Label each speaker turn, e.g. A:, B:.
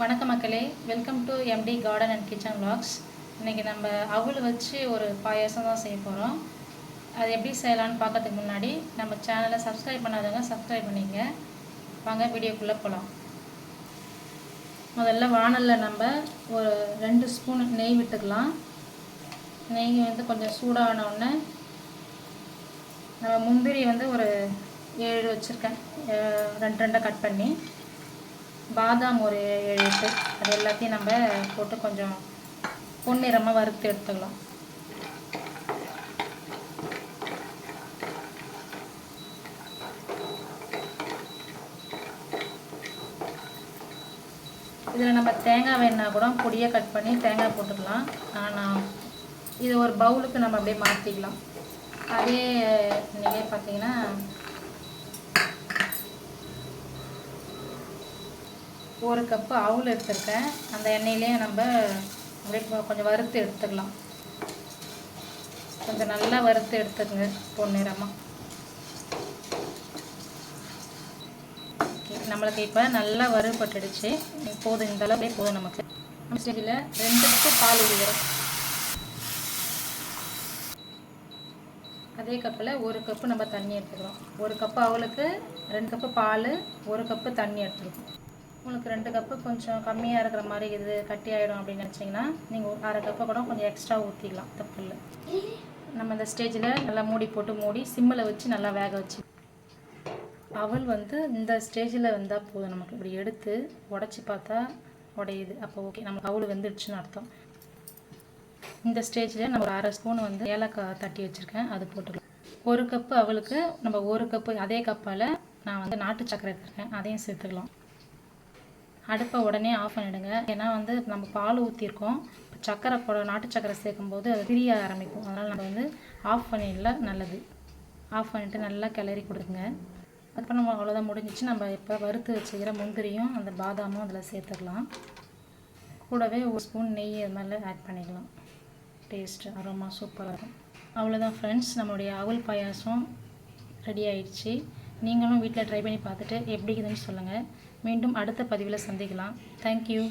A: வணக்கம் மக்களே. Welcome to MT garden and kitchen vlogs இன்றைக்கி நம்ம அவல் வச்சு ஒரு பாயாசம் தான் செய்ய போகிறோம் அது எப்படி செய்யலாம்னு பார்க்கறதுக்கு முன்னாடி நம்ம சேனலை சப்ஸ்கிரைப் பண்ணாதவங்க சப்ஸ்கிரைப் பண்ணிங்க வாங்க வீடியோக்குள்ளே போகலாம் முதல்ல வானலில் நம்ம ஒரு ரெண்டு ஸ்பூன் நெய் விட்டுக்கலாம். நெய் வந்து கொஞ்சம் சூடான உடனே நம்ம முந்திரி வந்து ஒரு ஏழு வச்சுருக்கேன். ரெண்டு ரெண்டாக கட் பண்ணி. பாதாம் ஒரு ஏழு எட்டு. அது எல்லாத்தையும் நம்ம போட்டு கொஞ்சம் பொன்னிறமாக வறுத்து எடுத்துக்கலாம். இதில் நம்ம தேங்காய் வேணா கூட பொடியை கட் பண்ணி தேங்காய் போட்டுக்கலாம். ஆனால் இது ஒரு பவுலுக்கு நம்ம அப்படியே மாற்றிக்கலாம் அதே நிலையை பார்த்தீங்கன்னா ஒரு கப்பு அவுல் எடுத்திருக்கேன். அந்த எண்ணெயிலே நம்ம அப்படியே கொஞ்சம் வறுத்து எடுத்துக்கலாம். கொஞ்சம் நல்லா வறுத்து எடுத்துக்கங்க பொன்னிறமாக ஓகே நம்மளுக்கு இப்போ நல்லா வறுபட்டுடுச்சு. போதும் இந்த அளவுக்கு போதும் நமக்கு. நம்ம ஸ்டேஜில் ரெண்டு கப்பு பால் ஊறுகிறோம். அதே கப்பில் ஒரு கப்பு நம்ம தண்ணி எடுத்துக்கிறோம். ஒரு கப்பு அவளுக்கு ரெண்டு கப்பு பால் ஒரு கப்பு தண்ணி எடுத்துருக்கோம் உங்களுக்கு ரெண்டு கப்பு கொஞ்சம் கம்மியாக இருக்கிற மாதிரி இது கட்டி ஆகிடும் அப்படின்னு நினச்சிங்கன்னா நீங்கள் ஒரு அரை கப்பை கூட கொஞ்சம் எக்ஸ்ட்ரா ஊற்றிக்கலாம் தப்பு இல்லை நம்ம இந்த ஸ்டேஜில் நல்லா மூடி போட்டு மூடி சிம்மில் வச்சு நல்லா வேக வச்சு. அவள் வந்து இந்த ஸ்டேஜில் வந்தால் போதும். நமக்கு இப்படி எடுத்து உடச்சி பார்த்தா உடையுது. அப்போ ஓகே நமக்கு அவள் வெந்துடுச்சுன்னு அர்த்தம். இந்த ஸ்டேஜில் நம்ம ஒரு அரை ஸ்பூன் வந்து ஏலக்காய் தட்டி வச்சுருக்கேன். அது போட்டுக்கலாம். ஒரு கப்பு அவளுக்கு நம்ம ஒரு கப்பு அதே கப்பால் நான் வந்து நாட்டு சக்கரை எடுத்துருக்கேன். அதையும் சேர்த்துக்கலாம். அடுப்பை உடனே ஆஃப் பண்ணிடுங்க. ஏன்னா வந்து நம்ம பால் ஊற்றிருக்கோம் சக்கரை போட நாட்டு சக்கரை சேர்க்கும்போது அது பிரிய ஆரம்பிக்கும். அதனால் நம்ம வந்து ஆஃப் பண்ணிடல நல்லது. ஆஃப் பண்ணிவிட்டு நல்லா கிளறி கொடுங்க. அதுக்கப்புறம் நம்ம அவ்வளோதான் முடிஞ்சிச்சு. நம்ம இப்போ வறுத்து வச்சுக்கிற முந்திரியும் அந்த பாதாமும் அதில் சேர்த்துக்கலாம். கூடவே ஒரு ஸ்பூன் நெய் அது மேலே ஆட் பண்ணிக்கலாம். டேஸ்ட் அரோமா சூப்பராக இருக்கும். அவ்வளோதான் ஃப்ரெண்ட்ஸ் நம்மளுடைய அவல் பாயாசம் ரெடி ஆயிடுச்சு. நீங்களும் வீட்டில் ட்ரை பண்ணி பார்த்துட்டு எப்படி இருக்குதுன்னு சொல்லுங்கள் மீண்டும் அடுத்த பதிவில் சந்திக்கலாம். தேங்க்யூ